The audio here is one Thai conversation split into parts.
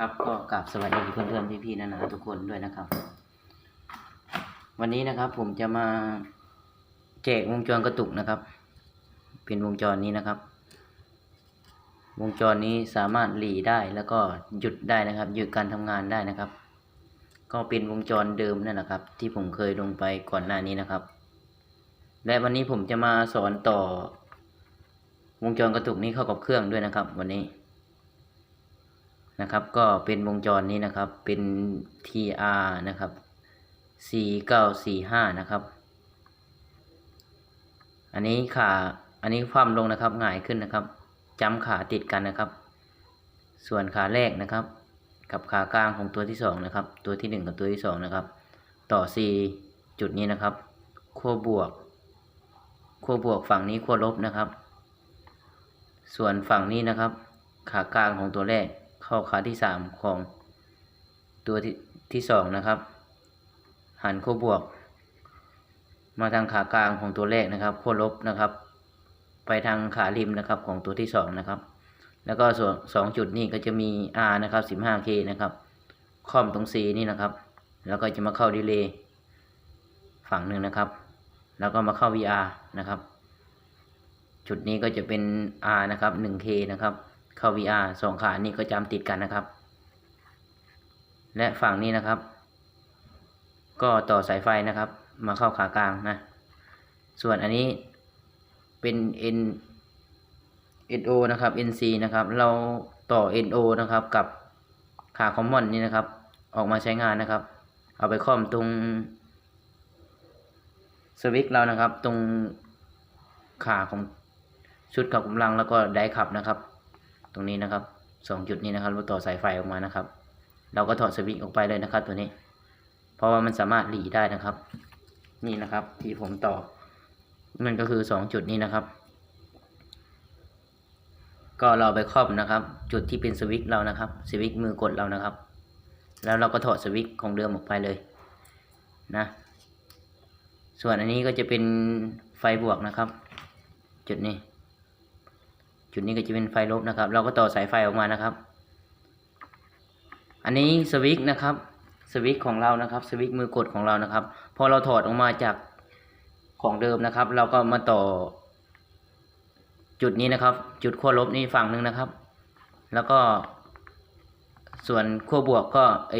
ครับก็กราบสวัสดีเพื่อนๆพี่ๆนานาทุกคนด้วยนะครับ วันนี้นะครับผมจะมาแจกวงจรกระตุกนะครับ เป็นวงจรนี้นะครับ วงจรนี้สามารถหลีได้แล้วก็หยุดได้นะครับ หยุดการทำงานได้นะครับ ก็เป็นวงจรเดิมนั่นแหละครับ ที่ผมเคยลงไปก่อนหน้านี้นะครับ และวันนี้ผมจะมาสอนต่อ วงจรกระตุกนี้เข้ากับเครื่องด้วยนะครับ วันนี้ นะครับ ก็เป็นวงจรนี้นะครับ เป็น TR นะครับ 4945 นะครับ อันนี้ขาอันนี้คว่ำลงนะครับหงายขึ้นนะครับจำขาติดกันนะครับ ส่วนขาแรกนะครับ กับขากลางของตัวที่สองนะครับ ตัวที่หนึ่งกับตัวที่สองนะครับ ต่อ C จุดนี้นะครับขั้วบวกขั้วบวกฝั่งนี้ขั้วลบนะครับ ส่วนฝั่งนี้นะครับ ขากลางของตัวแรก เข้าขาที่สามของตัวที่ที่สองนะครับ หันขั้วบวก มาทางขากลางของตัวแรกนะครับขั้วลบนะครับ ไปทางขาริมนะครับของตัวที่สองนะครับ แล้วก็ส่วนสองจุดนี้ก็จะมี R นะครับ 15K นะครับคอมตรง C นี่นะครับ แล้วก็จะมาเข้าดีเลย์ฝั่งหนึ่งนะครับ แล้วก็มาเข้า VR นะครับ จุดนี้ก็จะเป็น R นะครับ 1K นะครับ เข้า VR สองขานี่ก็จำติดกันนะครับ และฝั่งนี้นะครับ ก็ต่อสายไฟนะครับ มาเข้าขากลางนะ ส่วนอันนี้เป็น N NO นะครับ NC นะครับ เราต่อ NO นะครับกับขาคอมมอนนี่นะครับ ออกมาใช้งานนะครับ เอาไปคล่อมตรงสวิตช์เรานะครับ ตรงขาของชุดกับกำลังแล้วก็ไดขับนะครับ ตรงนี้นะครับสองจุดนี้นะครับเราต่อสายไฟออกมานะครับ เราก็ถอดสวิตช์ออกไปเลยนะครับ ตัวนี้ เพราะว่ามันสามารถหลีได้นะครับ นี่นะครับที่ผมต่อมันก็คือสองจุดนี้นะครับ ก็เราไปครอบนะครับ จุดที่เป็นสวิตช์เรานะครับสวิตช์มือกดเรานะครับ แล้วเราก็ถอดสวิตช์ของเดิมออกไปเลยนะส่วนอันนี้ก็จะเป็นไฟบวกนะครับ จุดนี้ จุดนี้ก็จะเป็นไฟลบนะครับ เราก็ต่อสายไฟออกมานะครับ อันนี้สวิตช์นะครับสวิตช์ของเรานะครับสวิตช์มือกดของเรานะครับ พอเราถอดออกมาจากของเดิมนะครับ เราก็มาต่อ จุดนี้นะครับ จุดขั้วลบนี่ฝั่งหนึ่งนะครับ แล้วก็ส่วนขั้วบวกก็เอ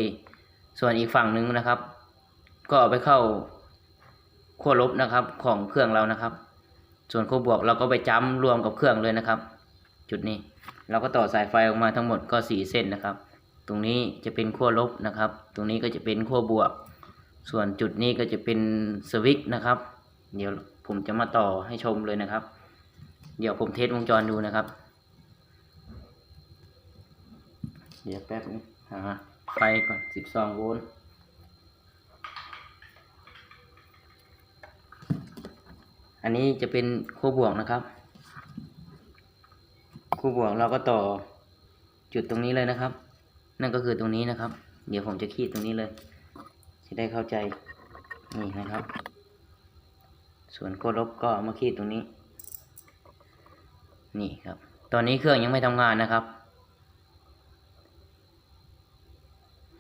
ส่วนอีกฝั่งหนึ่งนะครับ ก็เอาไปเข้าขั้วลบนะครับของเครื่องเรานะครับ ส่วนขั้วบวกเราก็ไปจ้ำรวมกับเครื่องเลยนะครับ จุดนี้ เราก็ต่อสายไฟออกมาทั้งหมดก็สี่เส้นนะครับ ตรงนี้จะเป็นขั้วลบนะครับ ตรงนี้ก็จะเป็นขั้วบวก ส่วนจุดนี้ก็จะเป็นสวิตช์นะครับ เดี๋ยวผมจะมาต่อให้ชมเลยนะครับ เดี๋ยวผมเทสวงจรดูนะครับ เดี๋ยวแป๊บนึงหาไฟก่อนสิบสองโวลต์อันนี้จะเป็นคู่บวกนะครับ คู่บวกเราก็ต่อจุดตรงนี้เลยนะครับ นั่นก็คือตรงนี้นะครับ เดี๋ยวผมจะขีดตรงนี้เลย จะได้เข้าใจนี่นะครับ ส่วนขั้วลบก็ามาขีดตรงนี้ นี่ครับ ตอนนี้เครื่องยังไม่ทำงานนะครับ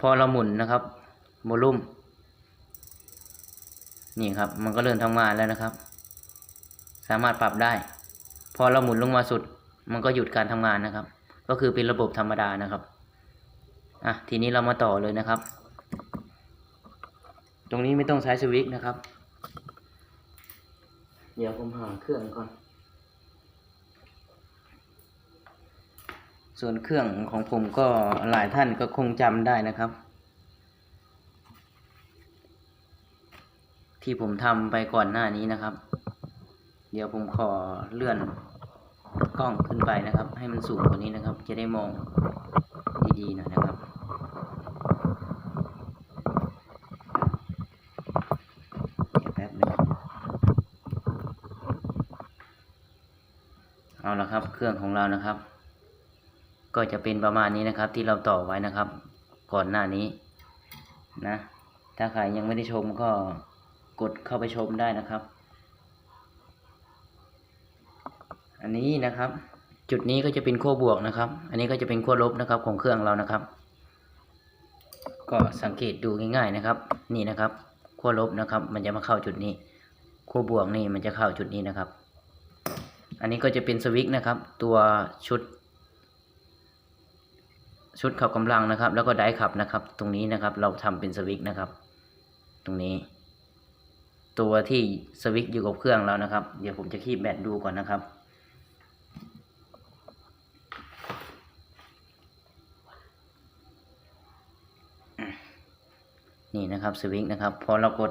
พอเราหมุนนะครับโวลูมนี่ครับ มันก็เริ่มทำงานแล้วนะครับ สามารถปรับได้ พอเราหมุนลงมาสุด มันก็หยุดการทำงานนะครับ ก็คือเป็นระบบธรรมดานะครับอะทีนี้เรามาต่อเลยนะครับ ตรงนี้ไม่ต้องใช้สวิตช์นะครับ เดี๋ยวผมหาเครื่องก่อน ส่วนเครื่องของผมก็หลายท่านก็คงจำได้นะครับ ที่ผมทำไปก่อนหน้านี้นะครับ เดี๋ยวผมขอเลื่อน กล้องขึ้นไปนะครับ ให้มันสูงกว่านี้นะครับ จะได้มองดีๆหน่อยนะครับเดี๋ยวแป๊บหนึงเอาละครับ เครื่องของเรานะครับ ก็จะเป็นประมาณนี้นะครับ ที่เราต่อไว้นะครับ ก่อนหน้านี้นะ ถ้าใครยังไม่ได้ชมก็กดเข้าไปชมได้นะครับ อันนี้นะครับ จุดนี้ก็จะเป็นขั้วบวกนะครับ อันนี้ก็จะเป็นขั้วลบนะครับของเครื่องเรานะครับ ก็สังเกตดูง่าย ๆนะครับ นี่นะครับขั้วลบนะครับ มันจะมาเข้าจุดนี้ขั้วบวกนี่มันจะเข้าจุดนี้นะครับ อันนี้ก็จะเป็นสวิตช์นะครับ ตัวชุด ชุดขับกำลังนะครับ แล้วก็ไดขับนะครับ ตรงนี้นะครับ เราทำเป็นสวิตช์นะครับ ตรงนี้ตัวที่สวิตช์อยู่กับเครื่องแล้วนะครับ เดี๋ยวผมจะคีบแบตดูก่อนนะครับ นะครับสวิตช์นะครับ พอเรากด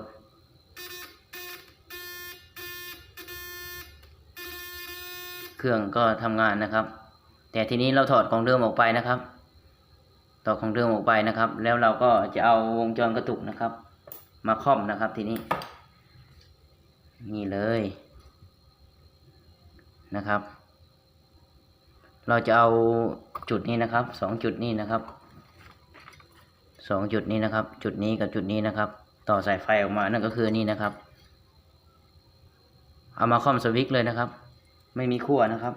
เครื่องก็ทำงานนะครับ แต่ทีนี้เราถอดของเดิมออกไปนะครับถอของเดิมออกไปนะครับ แล้วเราก็จะเอาวงจรกระตุกนะครับ มาค่อมนะครับทีนี้ นี่เลยนะครับ เราจะเอาจุดนี้นะครับสองจุดนี้นะครับ สองจุดนี้นะครับ จุดนี้กับจุดนี้นะครับ ต่อสายไฟออกมานั่นก็คือนี่นะครับ เอามาค่อมสวิตช์เลยนะครับ ไม่มีขั้วนะครับ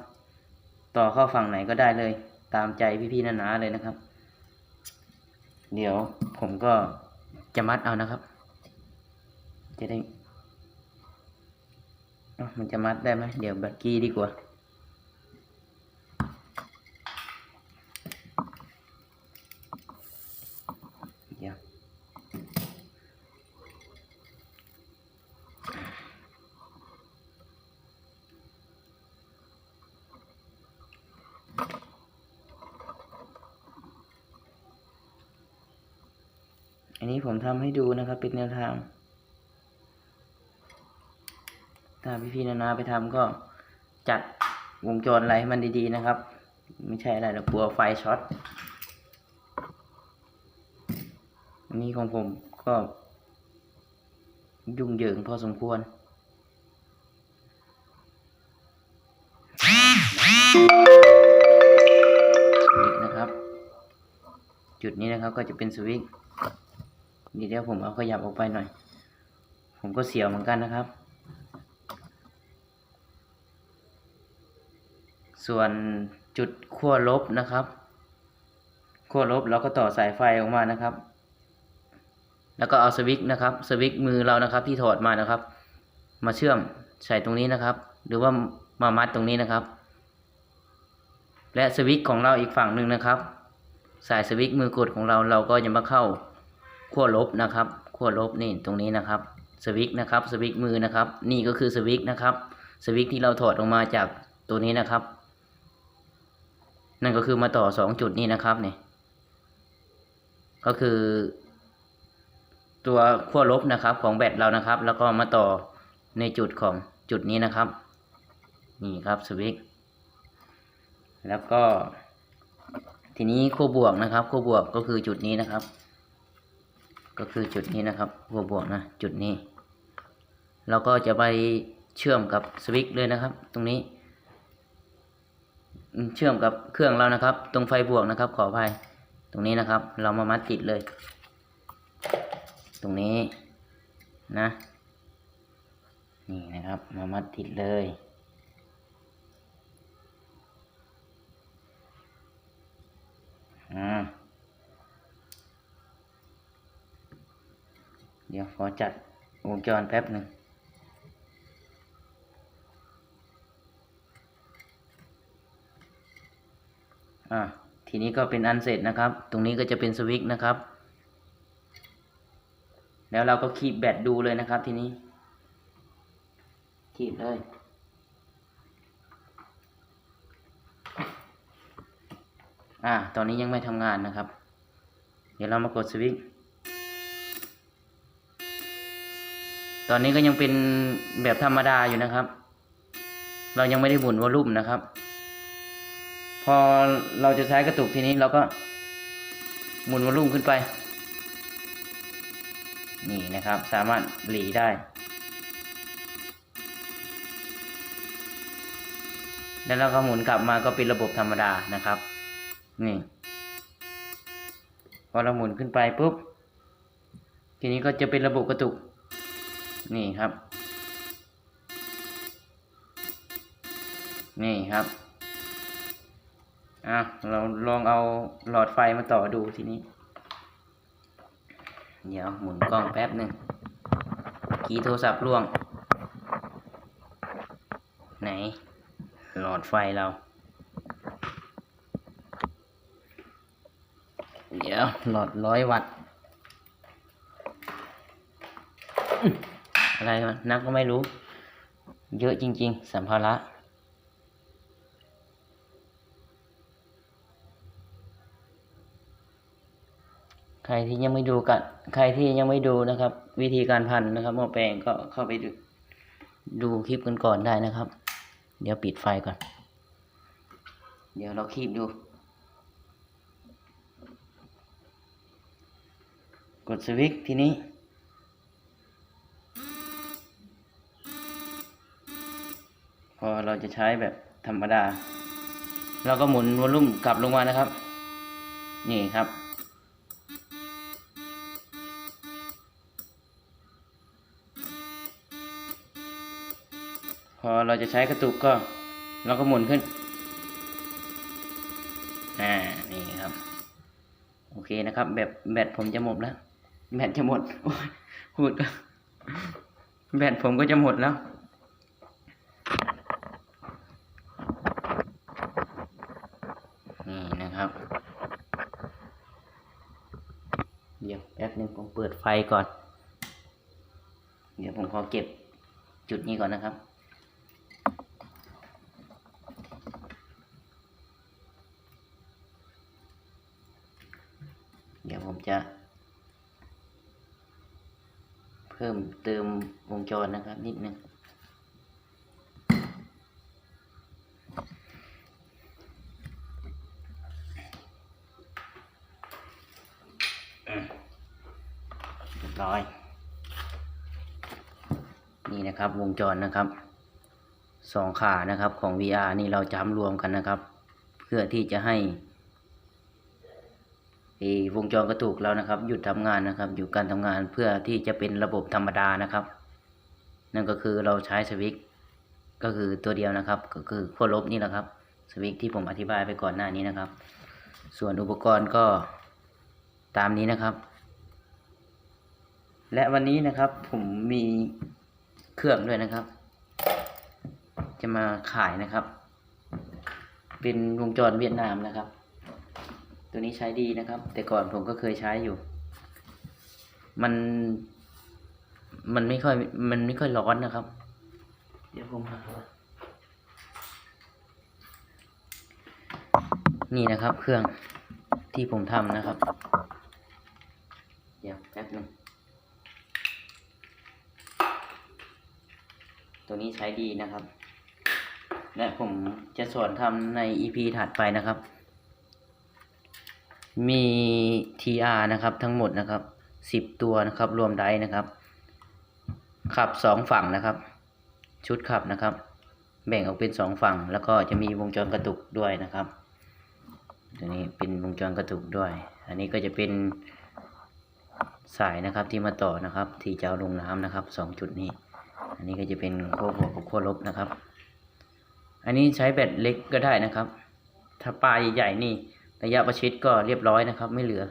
ต่อเข้าฝั่งไหนก็ได้เลย ตามใจพี่ๆนานาเลยนะครับ เดี๋ยวผมก็จะมัดเอานะครับ จะได้มันจะมัดได้ไหมเดี๋ยวบักกี้ดีกว่า เดี๋ยวอันนี้ผม ทำให้ดูนะครับเป็นแนวทางถ้าพี่ๆนานาไปทำก็จัดวงจรอะไรให้มันดีๆนะครับ ไม่ใช่อะไรหรอกกลัวไฟช็อตอันนี้ของผมก็ ยุ่งเหยิงพอสมควรสวิตช์นะครับจุดนี้นะครับก็จะเป็นสวิตช์ เดี๋ยวผมเอาขยับออกไปหน่อย ผมก็เสียวเหมือนกันนะครับ ส่วนจุดขั้วลบนะครับขั้วลบเราก็ต่อสายไฟออกมานะครับ แล้วก็เอาสวิตช์นะครับสวิตช์มือเรานะครับ ที่ถอดมานะครับ มาเชื่อมใส่ตรงนี้นะครับ หรือว่ามามัดตรงนี้นะครับ และสวิตช์ของเราอีกฝั่งหนึ่งนะครับ สายสวิตช์มือกดของเราเราก็จะมาเข้า ขั้วลบนะครับขั้วลบนี่ตรงนี้นะครับสวิตช์นะครับสวิตช์มือนะครับ นี่ก็คือสวิตช์นะครับสวิตช์ที่เราถอดออกมาจากตัวนี้นะครับ นั่นก็คือมาต่อสองจุดนี้นะครับเนี่ยก็คือ ตัวขั้วลบนะครับของแบตเรานะครับ แล้วก็มาต่อในจุดของจุดนี้นะครับ นี่ครับสวิตช์แล้วก็ ทีนี้ขั้วบวกนะครับขั้วบวกก็คือจุดนี้นะครับ ก็คือจุดนี้นะครับขั้วบวกนะจุดนี้ เราก็จะไปเชื่อมกับสวิตช์เลยนะครับ ตรงนี้ เชื่อมกับเครื่องเรานะครับ ตรงไฟบวกนะครับ ขออภัยตรงนี้นะครับ เรามามัดติดเลย ตรงนี้นะนี่นะครับ มามัดติดเลยอ่า เดี๋ยวขอจัดวงจรแป๊บหนึ่งอ่าทีนี้ก็เป็นอันเสร็จนะครับ ตรงนี้ก็จะเป็นสวิตช์นะครับ แล้วเราก็คีบแบตดูเลยนะครับทีนี้คีบเลยอ่าตอนนี้ยังไม่ทำงานนะครับ เดี๋ยวเรามากดสวิตช์ ตอนนี้ก็ยังเป็นแบบธรรมดาอยู่นะครับ เรายังไม่ได้หมุนวอลลุ่มนะครับ พอเราจะใช้กระตุกทีนี้เราก็หมุนวอลลุ่มขึ้นไป นี่นะครับ สามารถหลีได้ แล้วเราก็หมุนกลับมาก็เป็นระบบธรรมดานะครับ นี่พอเราหมุนขึ้นไปปุ๊บ ทีนี้ก็จะเป็นระบบกระตุก นี่ครับ นี่ครับ อะ เราลองเอาหลอดไฟมาต่อดูทีนี้ เดี๋ยวหมุนกล้องแป๊บหนึ่งกีโทรศัพท์ล่วง ไหน หลอดไฟเรา เดี๋ยวหลอดร้อยวัตต์ อะไรมันนักก็ไม่รู้ เยอะจริง ๆ สัมภาระใครที่ยังไม่ดูกันใครที่ยังไม่ดูนะครับ วิธีการพันนะครับหม้อแปลงก็เข้าไปดูดูคลิปกันก่อนได้นะครับ เดี๋ยวปิดไฟก่อน เดี๋ยวเราคลิปดู กดสวิตช์ทีนี้ พอเราจะใช้แบบธรรมดา เราก็หมุนวอลลุ่มกลับลงมานะครับ นี่ครับ พอเราจะใช้กระตุกก็ เราก็หมุนขึ้น อ่า นี่ครับ โอเคนะครับ แบบแบตผมจะหมดแล้ว แบตจะหมดโอ้ยพูดแบตผมก็จะหมดแล้ว นี่นะครับ เดี๋ยวแป๊บ หนึ่งผมเปิดไฟก่อน เดี๋ยวผมขอเก็บจุดนี้ก่อนนะครับ เดี๋ยวผมจะ เพิ่มเติมวงจรนะครับนิดนึง เรียบร้อย นะครับ วงจรนะครับสองขานะครับของ VR นี่เราจำรวมกันนะครับ เพื่อที่จะให้วงจรกระตุกเรานะครับ หยุดทำงานนะครับหยุดการทำงานเพื่อที่จะเป็นระบบธรรมดานะครับ นั่นก็คือเราใช้สวิตก็คือตัวเดียวนะครับ ก็คือขั้วลบนี่แหละครับสวิตที่ผมอธิบายไปก่อนหน้านี้นะครับ ส่วนอุปกรณ์ก็ตามนี้นะครับ และวันนี้นะครับผมมี เครื่องด้วยนะครับ จะมาขายนะครับ เป็นวงจรเวียดนามนะครับ ตัวนี้ใช้ดีนะครับ แต่ก่อนผมก็เคยใช้อยู่ มัน มันไม่ค่อยมันไม่ค่อยร้อนนะครับ เดี๋ยวผมหานี่นะครับเครื่องที่ผมทำนะครับ เดี๋ยวแป๊บนึง ตัวนี้ใช้ดีนะครับ และผมจะสอนทำใน EP ถัดไปนะครับ มี TR นะครับทั้งหมดนะครับ 10 ตัวนะครับ รวมไดร์นะครับ ขับ 2 ฝั่งนะครับ ชุดขับนะครับ แบ่งออกเป็น 2 ฝั่ง แล้วก็จะมีวงจรกระตุกด้วยนะครับ ตัวนี้เป็นวงจรกระตุกด้วย อันนี้ก็จะเป็นสายนะครับที่มาต่อนะครับ ที่จะเอาลงน้ำนะครับ 2 จุดนี้ อันนี้ก็จะเป็นขั้วบวกกับขั้วลบนะครับ อันนี้ใช้แบตเล็กก็ได้นะครับ ถ้าปลาใหญ่ๆนี่ระยะประชิดก็เรียบร้อยนะครับ ไม่เหลือ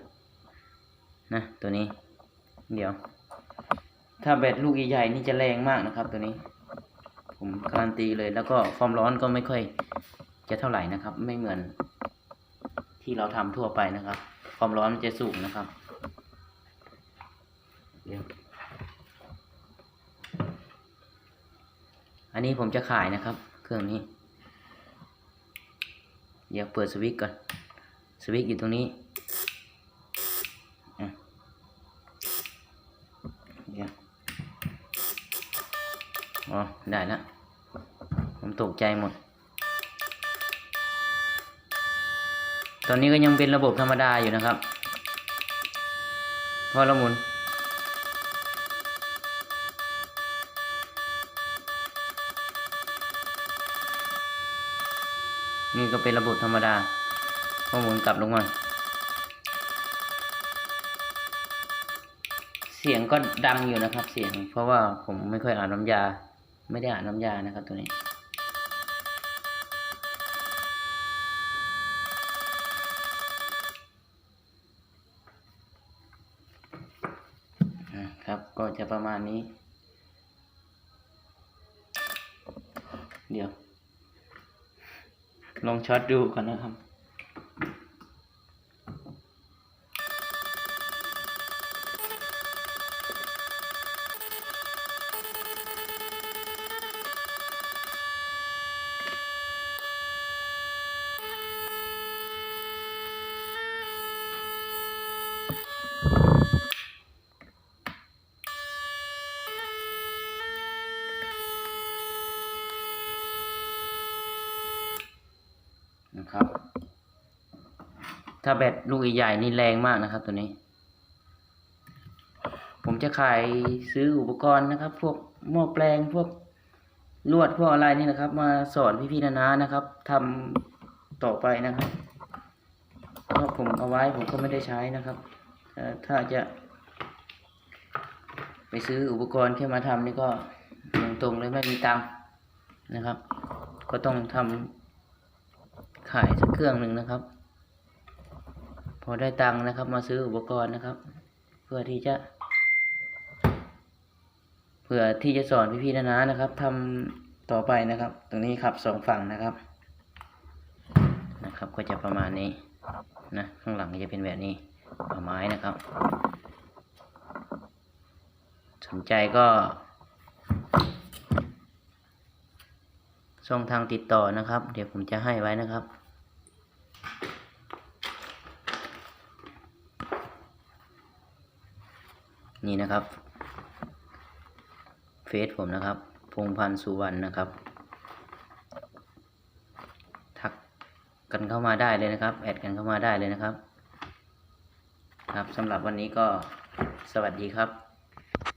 นะ ตัวนี้ เดี๋ยว ถ้าแบตลูกใหญ่ๆนี่จะแรงมากนะครับ ตัวนี้ ผมการันตีเลยแล้วก็ความร้อนก็ไม่ค่อยจะเท่าไหร่นะครับ ไม่เหมือนที่เราทำทั่วไปนะครับ ความร้อนมันจะสูงนะครับ เดี๋ยว อันนี้ผมจะขายนะครับ เครื่องนี้ เดี๋ยวเปิดสวิตช์ก่อน สวิตช์อยู่ตรงนี้อะเดี๋ยวอ๋อ ได้แล้ว ผมตกใจหมด ตอนนี้ก็ยังเป็นระบบธรรมดาอยู่นะครับ พอเราหมุน ก็เป็นระบบธรรมดาพอหมุนกลับลงมา เสียงก็ดังอยู่นะครับ เสียง เพราะว่าผมไม่ค่อยอ่านน้ำยา ไม่ได้อ่านน้ำยานะครับตัวนี้ครับก็จะประมาณนี้ เดี๋ยว ลองช็อตดูก่อนนะครับนะครับ ถ้าแบตลูกใหญ่ๆนี่แรงมากนะครับตัวนี้ ผมจะขายซื้ออุปกรณ์นะครับ พวกหม้อแปลงพวกลวดพวกอะไรนี่นะครับ มาสอนพี่ๆนานานะครับทำต่อไปนะครับเพราะผมเอาไว้ผมก็ไม่ได้ใช้นะครับถ้าจะ ไปซื้ออุปกรณ์แค่มาทำนี่ก็ตรงๆเลยไม่มีตังค์นะครับ ก็ต้องทำขายสักเครื่องหนึ่งนะครับ พอได้ตังค์นะครับ มาซื้ออุปกรณ์นะครับ เพื่อที่จะเพื่อที่จะสอนพี่ๆนะนะนะครับทำต่อไปนะครับ ตรงนี้ขับสองฝั่งนะครับ นะครับ ก็จะประมาณนี้นะข้างหลังก็จะเป็นแบบนี้เอาไม้นะครับ สนใจก็ช่องทางติดต่อนะครับ เดี๋ยวผมจะให้ไว้นะครับ นี่นะครับ เฟซผมนะครับ พงพันธ์สุวรรณนะครับ ทักกันเข้ามาได้เลยนะครับ แอดกันเข้ามาได้เลยนะครับ ครับสำหรับวันนี้ก็สวัสดีครับ